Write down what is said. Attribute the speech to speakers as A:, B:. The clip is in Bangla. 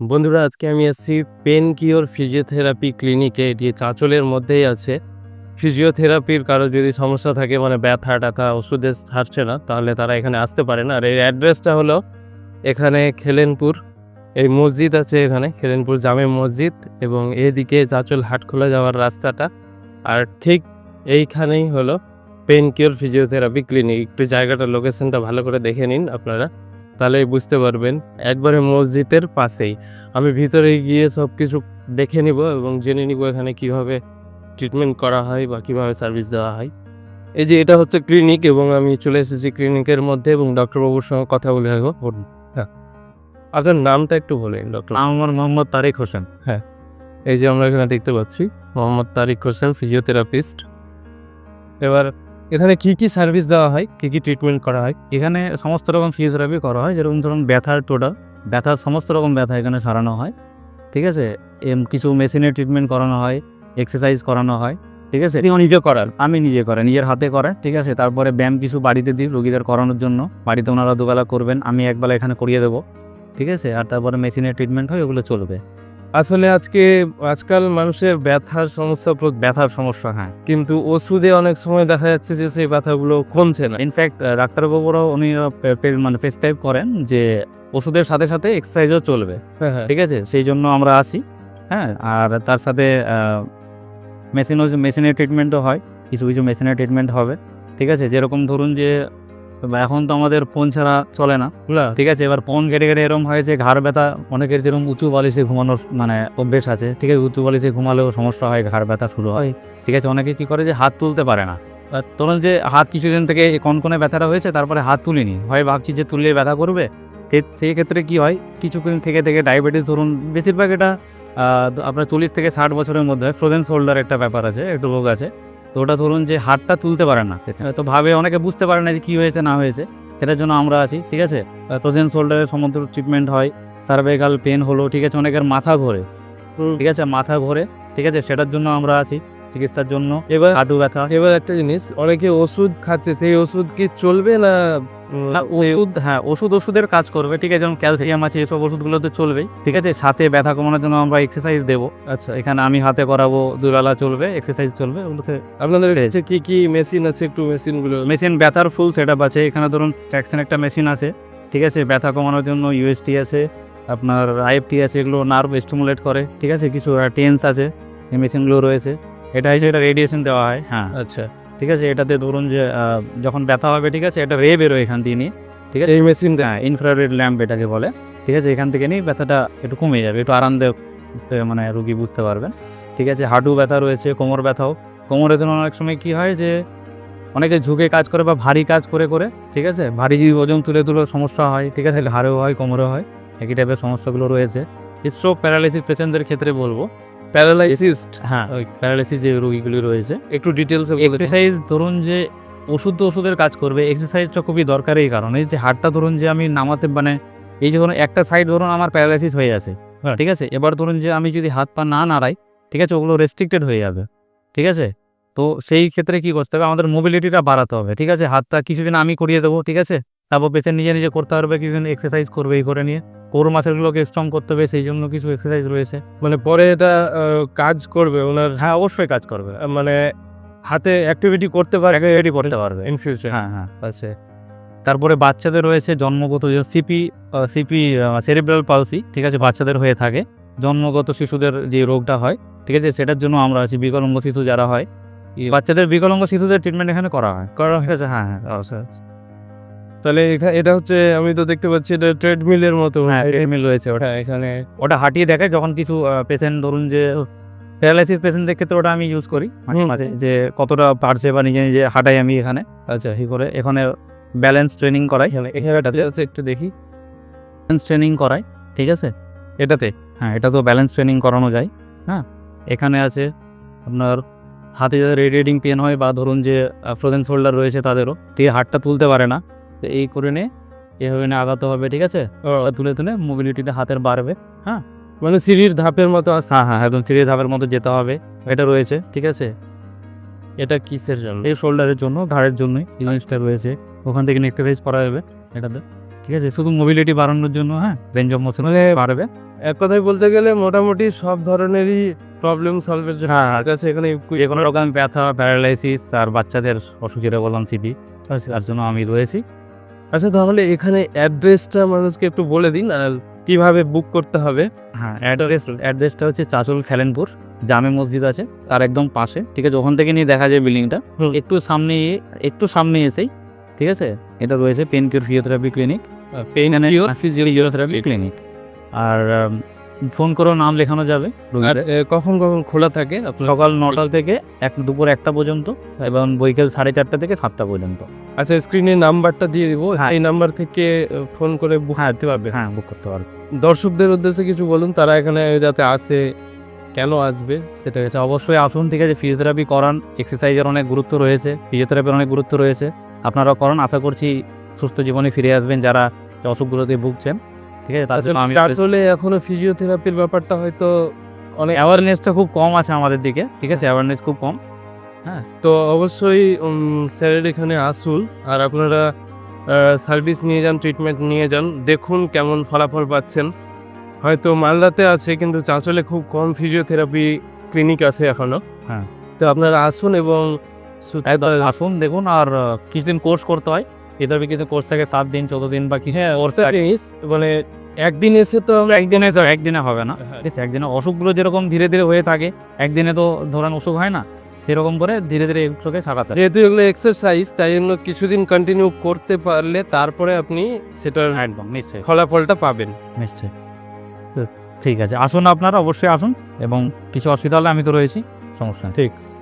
A: বন্ধুরা, আজকে আমি এসেছি পেন কিওর ফিজিওথেরাপি ক্লিনিকে। এটি চাঁচলের মধ্যেই আছে। ফিজিওথেরাপির কারও যদি সমস্যা থাকে মানে ব্যথা টাথা ওষুধে ছাড়ছে না, তাহলে তারা এখানে আসতে পারেন আর এই অ্যাড্রেসটা হলো এখানে খেলেনপুর। এই মসজিদ আছে এখানে, খেলেনপুর জামে মসজিদ এবং এদিকে চাঁচল হাটখোলা যাওয়ার রাস্তাটা। আর ঠিক এইখানেই হলো পেন কিওর ফিজিওথেরাপি ক্লিনিক। একটু জায়গাটা লোকেশনটা ভালো করে দেখে নিন আপনারা। তাহলেই বুঝতে পারবেন একবারে মসজিদের পাশেই। আমি ভিতরে গিয়ে সব কিছু দেখে নিব এবং জেনে নিব এখানে কীভাবে ট্রিটমেন্ট করা হয় বা কীভাবে সার্ভিস দেওয়া হয়। এই যে এটা হচ্ছে ক্লিনিক এবং আমি চলে এসেছি ক্লিনিকের মধ্যে এবং ডক্টরবাবুর সঙ্গে কথা বলে বলুন হ্যাঁ। আপনার নামটা একটু বলেন ডক্টর
B: আমার মোহাম্মদ তারেক হোসেন। হ্যাঁ।
A: এই যে আমরা এখানে দেখতে পাচ্ছি মোহাম্মদ তারিক হোসেন ফিজিওথেরাপিস্ট এবার এখানে কি কি সার্ভিস দেওয়া হয়? কি কি ট্রিটমেন্ট করা হয়?
B: এখানে সমস্ত রকম ফিজিওথেরাপি করা হয় যেরকম ধরুন ব্যথার টোটাল ব্যথার সমস্ত রকম ব্যথা এখানে সারানো হয় ঠিক আছে? এম কিছু মেশিনের ট্রিটমেন্ট করানো হয় এক্সারসাইজ করানো হয় ঠিক আছে?
A: আপনি নিজে করান?
B: আমি নিজে করে নিজের হাতে করে ঠিক আছে? তারপরে ব্যায়াম কিছু বাড়িতে দিই রোগীদের করানোর জন্য বাড়িতে ওনারা দুবেলা করবেন আমি একবেলা এখানে করিয়ে দেবো ঠিক আছে? আর তারপরে মেশিনের ট্রিটমেন্ট হয় ওগুলো চলবে।
A: আসলে আজকে আজকাল মানুষের ব্যথার সমস্যা
B: ব্যথার সমস্যা হ্যাঁ।
A: কিন্তু ওষুধে অনেক সময় দেখা যাচ্ছে যে সেই ব্যথাগুলো কমছে না।
B: ইনফ্যাক্ট ডাক্তারবাবুরাও উনি মানে প্রেসক্রাইব করেন যে ওষুধের সাথে সাথে এক্সারসাইজও চলবে।
A: হ্যাঁ হ্যাঁ।
B: ঠিক আছে? সেই জন্য আমরা আসি হ্যাঁ। আর তার সাথে মেশিনও মেশিনের ট্রিটমেন্টও হয় কিছু কিছু মেশিনের ট্রিটমেন্ট হবে। ঠিক আছে? যেরকম ধরুন যে এখন তো আমাদের ফোন ছাড়া চলে না। ঠিক আছে এবার ফোন কেটে কেটে এরকম হয় যে ঘাড় ব্যথা অনেকের যেরকম উঁচু বালিশে ঘুমানোর মানে অভ্যেস আছে ঠিক আছে উঁচু বালিশে ঘুমালেও সমস্যা হয় ঘাড় ব্যথা শুরু হয়। ঠিক আছে অনেকে কি করে যে হাত তুলতে পারে না। ধরুন যে হাত কিছুদিন থেকে কনকনে ব্যথাটা হয়েছে তারপরে হাত তুলিনি। হয় ভাবছি যে তুললে ব্যথা করবে সেই ক্ষেত্রে কি হয় কিছুদিন থেকে থেকে ডায়াবেটিস ধরুন বেশিরভাগ এটা আপনার চল্লিশ থেকে ষাট বছরের মধ্যে ফ্রোজেন শোল্ডার একটা ব্যাপার আছে একটু রোগ আছে। তো ওটা ধরুন যে হাতটা তুলতে পারে না তো ভাবে অনেকে বুঝতে পারে না যে কী হয়েছে না হয়েছে। সেটার জন্য আমরা আছি ঠিক আছে? প্রজেন শোল্ডারের সমস্ত ট্রিটমেন্ট হয় সার্ভাইকাল পেন হলো ঠিক আছে? অনেকের মাথা ঘোরে ঠিক আছে? মাথা ঘোরে ঠিক আছে? সেটার জন্য আমরা আছি। চিকিৎসার জন্য।
A: এবার
B: হাঁটু ব্যথা।
A: এবার একটা জিনিস অনেকে ওষুধ খাচ্ছে সেই ওষুধ কি চলবে না?
B: ওষুধ হ্যাঁ ওষুধ ওষুধের কাজ করবে ঠিক আছে যেমন ক্যালসিয়াম আছে এসব ওষুধগুলো তো চলবেই ঠিক আছে? সাথে ব্যথা কমানোর জন্য আমরা এক্সারসাইজ দেবো।
A: আচ্ছা।
B: এখানে আমি হাতে করাবো দুবেলা চলবে এক্সারসাইজ চলবে ওগুলোতে
A: আপনাদের কাছে কি কি মেশিন আছে একটু মেশিনগুলো
B: মেশিন ব্যথার ফুল সেট আপ আছে। এখানে ধরুন ট্র্যাকশন একটা মেশিন আছে ঠিক আছে? ব্যথা কমানোর জন্য ইউএসটি আছে আপনার আইএফটি আছে এগুলো নার্ভ স্টিমুলেট করে ঠিক আছে? কিছু টেন্স আছে এই মেশিনগুলো রয়েছে। এটা হচ্ছে এটা রেডিয়েশন দেওয়া হয়। হ্যাঁ।
A: আচ্ছা
B: ঠিক আছে এটাতে ধরুন যে যখন ব্যথা হবে ঠিক আছে এটা রে বেরোয় এখান দিয়ে নিয়ে ঠিক আছে?
A: এই মেশিন
B: হ্যাঁ ইনফ্রারেড ল্যাম্প এটাকে বলে ঠিক আছে এখান থেকে নিয়ে ব্যথাটা একটু কমে যাবে একটু আরামদায়ক মানে রুগী বুঝতে পারবেন ঠিক আছে? হাঁটু ব্যথা রয়েছে কোমর ব্যথাও। কোমরে ধরুন অনেক সময় কি হয় যে অনেকে ঝুঁকে কাজ করে বা ভারী কাজ করে করে ঠিক আছে? ভারী যদি ওজন তুলে তুলে সমস্যা হয় ঠিক আছে? হাড়েও হয় কোমরেও হয় একই টাইপের সমস্যাগুলো রয়েছে। স্ট্রোক প্যারালাইসিস পেশেন্টদের ক্ষেত্রে বলব
A: প্যারালাইসিস
B: হ্যাঁ ওই প্যারালাইসিস যে রোগীগুলি রয়েছে।
A: একটু ডিটেলস
B: এক্সারসাইজ ধরুন যে ওষুধ তো ওষুধের কাজ করবে এক্সারসাইজটা খুবই দরকার এই কারণে। যে হাতটা ধরুন যে আমি নামাতে মানে এই যে ধরুন একটা সাইড ধরুন আমার প্যারালাইসিস হয়ে আছে
A: হ্যাঁ।
B: ঠিক আছে? এবার ধরুন যে আমি যদি হাত পা না নাড়াই ঠিক আছে? ওগুলো রেস্ট্রিক্টেড হয়ে যাবে ঠিক আছে? তো সেই ক্ষেত্রে কি করতে হবে? আমাদের মোবিলিটিটা বাড়াতে হবে ঠিক আছে? হাতটা কিছুদিন আমি করিয়ে দেবো ঠিক আছে? তারপর পেশেন্ট নিজে নিজে করতে পারবে কিছুদিন এক্সারসাইজ করবে এই করে নিয়ে। কোর মাসেলগুলোকে স্ট্রং করতে হবে সেই জন্য কিছু এক্সারসাইজ রয়েছে।
A: মানে পরে এটা কাজ করবে ওনার?
B: হ্যাঁ অবশ্যই কাজ করবে।
A: মানে হাতে অ্যাক্টিভিটি করতে পারে
B: রেডি করতে পারবে।
A: ইন ফিউচার
B: হ্যাঁ হ্যাঁ আছে। তারপরে বাচ্চাদের রয়েছে জন্মগত যে সিপি সিপি সেরিব্রাল পালসি ঠিক আছে বাচ্চাদের হয়ে থাকে। জন্মগত শিশুদের যে রোগটা হয় ঠিক আছে সেটার জন্য আমরা আছি বিকলঙ্গ শিশু যারা হয়। বাচ্চাদের বিকলঙ্গ শিশুদের ট্রিটমেন্ট এখানে করা হয়।
A: করা
B: আছে হ্যাঁ হ্যাঁ
A: আচ্ছা আচ্ছা। তাহলে এটা হচ্ছে আমি তো দেখতে পাচ্ছি এটা ট্রেডমিলের মতো।
B: হ্যাঁ ট্রিটমেন্ট রয়েছে ওটা।
A: হ্যাঁ এখানে
B: ওটা হাঁটিয়ে দেখে যখন কিছু পেশেন্ট ধরুন যে প্যারালাইসিস পেশেন্টদের ক্ষেত্রে ওটা আমি ইউজ করি মাঝে মাঝে যে কতটা পারছে বা নিজে নিজে হাঁটাই আমি এখানে। আচ্ছা এই করে এখানে ব্যালেন্স ট্রেনিং করাই।
A: এখানে আছে একটু দেখি।
B: ব্যালেন্স ট্রেনিং করায় ঠিক আছে?
A: এটাতে?
B: হ্যাঁ এটা তো ব্যালেন্স ট্রেনিং করানো যায়। হ্যাঁ এখানে আছে আপনার হাতে যাদের রেডিয়েটিং পেন হয় বা ধরুন যে ফ্রোজেন শোল্ডার রয়েছে তাদেরও আছে, হাতটা তুলতে পারে না। তো এই করে নে এভাবে নিয়ে আগাতে হবে ঠিক আছে? তুলে তুলে মোবিলিটিটা হাতের বাড়বে হ্যাঁ?
A: মানে সিঁড়ির ধাপের মতো
B: হ্যাঁ হ্যাঁ একদম সিঁড়ি ধাপের মতো যেতে হবে এটা রয়েছে ঠিক আছে?
A: এটা কিসের জন্য?
B: এই শোল্ডারের জন্য ঘাড়ের জন্যই জিনিসটা রয়েছে ওখান থেকে এক্সারসাইজ করা যাবে এটাতে ঠিক আছে? শুধু মোবিলিটি বাড়ানোর জন্য হ্যাঁ? রেঞ্জ অফ মোশন বাড়বে।
A: এক কথায় বলতে গেলে মোটামুটি সব ধরনেরই প্রবলেম সলভের জন্য।
B: হ্যাঁ
A: আমার কাছে এখানে
B: যে কোনো রকম ব্যথা প্যারালাইসিস আর বাচ্চাদের অসুখ যেটা বললাম সিপি তার জন্য আমি রয়েছি।
A: আচ্ছা তাহলে এখানে অ্যাড্রেসটা মানুষকে একটু বলে দিন আর কীভাবে বুক করতে হবে।
B: হ্যাঁ অ্যাড্রেস অ্যাড্রেসটা হচ্ছে চাচল খেলেনপুর জামে মসজিদ আছে তার একদম পাশে ঠিক আছে? ওখান থেকে নিয়ে দেখা যায় বিল্ডিংটা একটু সামনে একটু সামনে এসেই ঠিক আছে? এটা রয়েছে pain cure physiotherapy clinic
A: pain
B: physiotherapy clinic আর ফোন করেও নাম লেখানো যাবে।
A: আর কখন কখন খোলা থাকে
B: সকাল নটা থেকে এক দুপুর একটা পর্যন্ত এবং বৈকাল সাড়ে চারটা থেকে সাতটা পর্যন্ত।
A: আচ্ছা স্ক্রিনে নাম্বারটা দিয়ে দিব।
B: হ্যাঁ।
A: এই নাম্বার থেকে ফোন করে বুক
B: হ্যাঁ
A: করতে পারবে।
B: হ্যাঁ বুক করতে পারবে।
A: দর্শকদের উদ্দেশ্যে কিছু বলুন তারা এখানে যাতে আসে কেন আসবে সেটা
B: হচ্ছে অবশ্যই আসুন ঠিক আছে? ফিজিওথেরাপি করান এক্সারসাইজের অনেক গুরুত্ব রয়েছে ফিজিওথেরাপির অনেক গুরুত্ব রয়েছে। আপনারাও করান আশা করছি সুস্থ জীবনে ফিরে আসবেন যারা অসুখগুলোতে ভুগছেন ঠিক আছে?
A: আসলে এখনও ফিজিওথেরাপির ব্যাপারটা হয়তো অনেক
B: অ্যাওয়ারনেসটা খুব কম আছে আমাদের দিকে ঠিক আছে? অ্যাওয়ারনেস খুব কম।
A: তো অবশ্যই স্যারের এখানে আসুন আর আপনারা সার্ভিস নিয়ে যান ট্রিটমেন্ট নিয়ে যান দেখুন কেমন ফলাফল পাচ্ছেন। হয়তো মালদাতে আছে কিন্তু চাঁচলে খুব কম ফিজিওথেরাপি ক্লিনিক আছে এখনও।
B: হ্যাঁ।
A: তো আপনারা আসুন এবং
B: আসুন দেখুন আর কিছুদিন কোর্স করতে হয়। ফিজিওথেরাপি কিন্তু কোর্স থাকে সাত দিন চোদ্দ দিন বা কি হ্যাঁ ওর
A: মানে একদিন এসে তো আমরা
B: একদিনে একদিনে হবে না।
A: হ্যাঁ।
B: ঠিক আছে একদিনে অসুখগুলো যেরকম ধীরে ধীরে হয়ে থাকে একদিনে তো ধরেন অসুখ হয় না সেরকম করে ধীরে ধীরে এগুলোকে সাকাতে
A: যেহেতু এগুলো এক্সারসাইজ তাই এগুলো কিছুদিন কন্টিনিউ করতে পারলে তারপরে আপনি সেটার
B: একদম নিশ্চয়ই।
A: ফলাফলটা পাবেন।
B: নিশ্চয়ই। ঠিক আছে আসুন আপনারা অবশ্যই আসুন এবং কিছু অসুবিধা হলে আমি তো রয়েছি সমস্যা ঠিক
A: ঠিক।